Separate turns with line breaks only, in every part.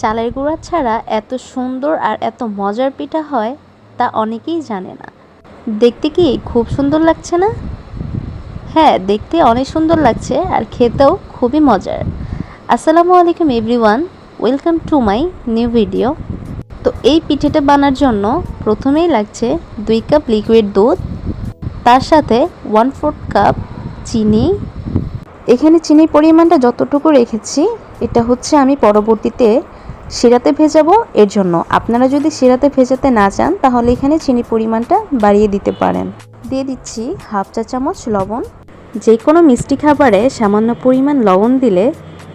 চালের গুঁড়া ছাড়া এত সুন্দর আর এত মজার পিঠা হয় তা অনেকেই জানে না। দেখতে কি খুব সুন্দর লাগছে না? হ্যাঁ দেখতে অনেক সুন্দর লাগছে আর খেতেও খুবই মজার। আসসালামু আলাইকুম everyone, welcome to my new video. তো এই পিঠেটা বানার জন্য প্রথমেই লাগছে দুই কাপ লিকুইড দুধ, তার সাথে ওয়ান ফোর্থ কাপ চিনি। এখানে চিনির পরিমাণটা যতটুকু রেখেছি, এটা হচ্ছে আমি পরবর্তীতে শিরাতে ভেজাবো, এর জন্য। আপনারা যদি শিরাতে ভেজাতে না চান, তাহলে এখানে চিনির পরিমাণটা বাড়িয়ে দিতে পারেন। দিয়ে দিচ্ছি হাফ চা চামচ লবণ। যে কোনো মিষ্টি খাবারে সামান্য পরিমাণ লবণ দিলে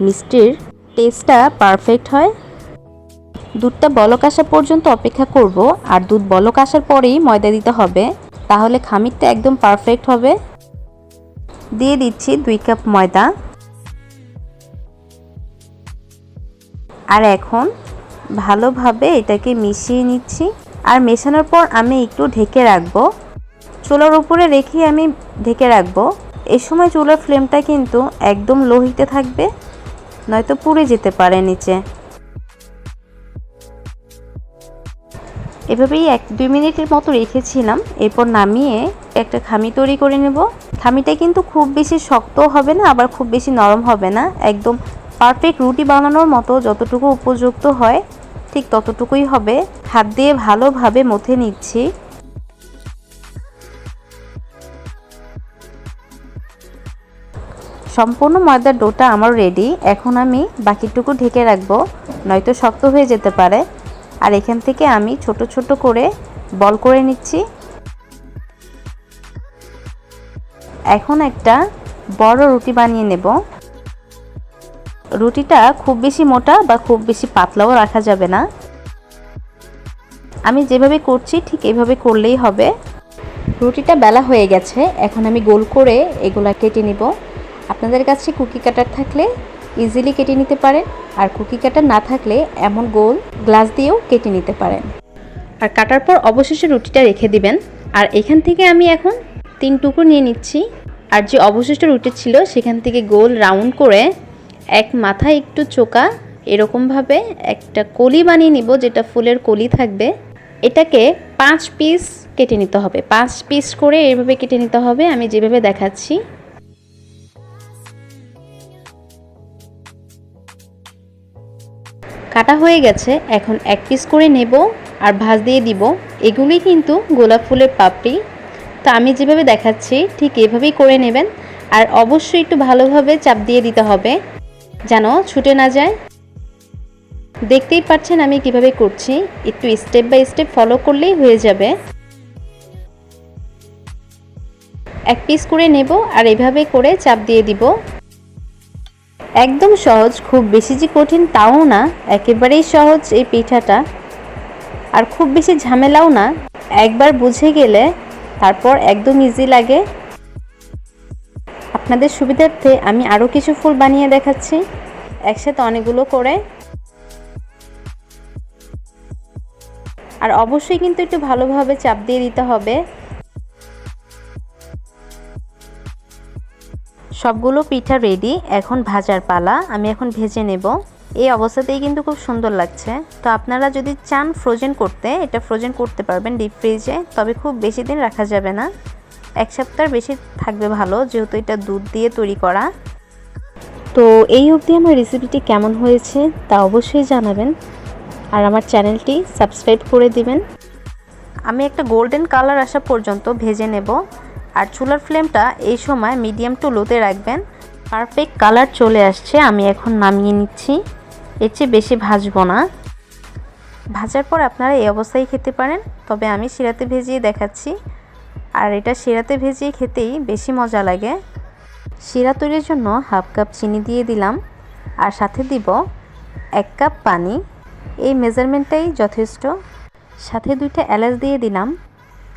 মিষ্টির টেস্টটা পারফেক্ট হয়। দুধটা বলক আসা পর্যন্ত অপেক্ষা করব, আর দুধ বলক আসার পরেই ময়দা দিতে হবে। তাহলে খামিরটা একদম পারফেক্ট হবে। দিয়ে দিচ্ছি দুই কাপ ময়দা। আর এখন ভালোভাবে এটাকে মিশিয়ে নিচ্ছি। আর মেশানোর পর আমি একটু ঢেকে রাখব। চুলার উপরে রেখে আমি ঢেকে রাখব। এই সময় চুলার ফ্লেমটা কিন্তু একদম লো থাকবে, নয়তো পুড়ে যেতে পারে নিচে। এভাবেই এক দুই মিনিটের মতো রেখেছিলাম। এরপর নামিয়ে একটা খামি তৈরি করে নেব। খামিটা কিন্তু খুব বেশি শক্ত হবে না, আবার খুব বেশি নরম হবে না। একদম পারফেক্ট রুটি বানানোর মতো যতটুকু উপযুক্ত হয়, ঠিক ততটুকুই হবে। হাত দিয়ে ভালোভাবে মথে নিচ্ছি। সম্পূর্ণ ময়দার ডোটা আমার রেডি এখন আমি বাকিটুকু ঢেকে রাখব, নয়তো শক্ত হয়ে যেতে পারে। আর এখান থেকে আমি ছোট ছোট করে বল করে নিচ্ছি। এখন একটা বড় রুটি বানিয়ে নেব। রুটিটা খুব বেশি মোটা বা খুব বেশি পাতলাও রাখা যাবে না। আমি যেভাবে করছি ঠিক এইভাবে করলেই হবে। রুটিটা বেলা হয়ে গেছে, এখন আমি গোল করে এগুলা কেটে নিব। আপনাদের কাছে কুকি কাটার থাকলে ইজিলি কেটে নিতে পারেন, আর কুকি কাটার না থাকলে এমন গোল গ্লাস দিয়েও কেটে নিতে পারেন। আর কাটার পর অবশেষে রুটিটা রেখে দিবেন। আর এখান থেকে আমি এখন তিন টুকরো নিয়ে নিচ্ছি। আর যে অবশিষ্ট রুটি ছিল সেখান থেকে গোল রাউন্ড করে এক মাথা একটু চোকা, এরকমভাবে একটা কলি বানিয়ে নিব যেটা ফুলের কলি থাকবে। এটাকে পাঁচ পিস কেটে নিতে হবে। পাঁচ পিস করে এইভাবে কেটে নিতে হবে, আমি যেভাবে দেখাচ্ছি। কাটা হয়ে গেছে, এখন এক পিস করে নেব আর ভাজ দিয়ে দিব। এগুলি কিন্তু গোলাপ ফুলের পাপড়ি। তো আমি যেভাবে দেখাচ্ছি, ঠিক এভাবেই করে নেবেন। আর অবশ্যই একটু ভালোভাবে চাপ দিয়ে দিতে হবে। যেন ছুটে না যায়। দেখতেই পাচ্ছেন আমি কীভাবে করছি। একটু স্টেপ বাই স্টেপ ফলো করলেই হয়ে যাবে। এক পিস করে নেব আর এভাবে করে চাপ দিয়ে দিব। একদম সহজ, খুব বেশি যে কঠিন তাও না, একেবারেই সহজ এই পিঠাটা। আর খুব বেশি ঝামেলাও না, একবার বুঝে গেলে তারপর একদম ইজি লাগে। আপনাদের সুবিধার্থে আমি আরও কিছু ফুল বানিয়ে দেখাচ্ছি। একসাথে অনেকগুলো করে। আর অবশ্যই কিন্তু একটু ভালোভাবে চাপ দিয়ে দিতে হবে। সবগুলো পিঠা রেডি এখন ভাজার পালা। আমি এখন ভেজে নেব। এই অবস্থাতেই কিন্তু খুব সুন্দর লাগছে। তো আপনারা যদি চান ফ্রোজেন করতে, এটা ফ্রোজেন করতে পারবেন ডিপ ফ্রিজে তবে খুব বেশি দিন রাখা যাবে না। এক সপ্তাহ বেশি থাকবে ভালো যেহেতু এটা দুধ দিয়ে তৈরি করা। তো এই অবধি আমার রেসিপিটি কেমন হয়েছে তা অবশ্যই জানাবেন। আর আমার চ্যানেলটি সাবস্ক্রাইব করে দিবেন। আমি একটা গোল্ডেন কালার আসা পর্যন্ত ভেজে নেব। আর চুলার ফ্লেমটা এই সময় মিডিয়াম টু লোতে রাখবেন। পারফেক্ট কালার চলে আসছে আমি এখন নামিয়ে নিচ্ছি। এর চেয়ে বেশি ভাজবো না। ভাজার পর আপনারা এই অবস্থায় খেতে পারেন তবে আমি শিরাতে ভেজিয়ে দেখাচ্ছি। আর এটা শিরাতে ভেজিয়ে খেতেই বেশি মজা লাগে। শিরা তৈরির জন্য হাফ কাপ চিনি দিয়ে দিলাম আর সাথে দিব এক কাপ পানি। এই মেজারমেন্টটাই যথেষ্ট। সাথে দুইটা এলাচ দিয়ে দিলাম।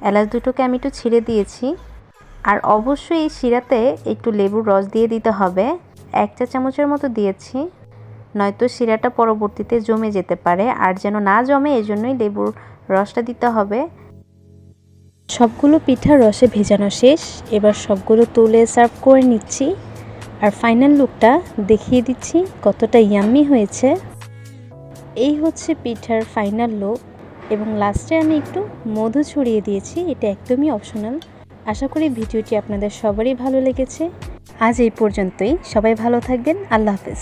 এলাচ দুটোকে আমি একটু ছিঁড়ে দিয়েছি। আর অবশ্যই এই শিরাতে একটু লেবুর রস দিয়ে দিতে হবে। এক চা চামচের মতো দিয়েছি। নয়তো শিরাটা পরবর্তীতে জমে যেতে পারে। আর যেন না জমে এই জন্যই লেবুর রসটা দিতে হবে। সবগুলো পিঠা রসে ভেজানো শেষ। এবার সবগুলো তুলে সার্ভ করে নিচ্ছি। আর ফাইনাল লুকটা দেখিয়ে দিচ্ছি কতটা ইয়াম্মি হয়েছে। এই হচ্ছে পিঠার ফাইনাল লুক এবং লাস্টে আমি একটু মধু ছড়িয়ে দিয়েছি। এটা একদমই অপশনাল আশা করি ভিডিওটি আপনাদের সবারই ভালো লেগেছে। আজ এই পর্যন্তই। সবাই ভালো থাকবেন। আল্লাহ হাফেজ।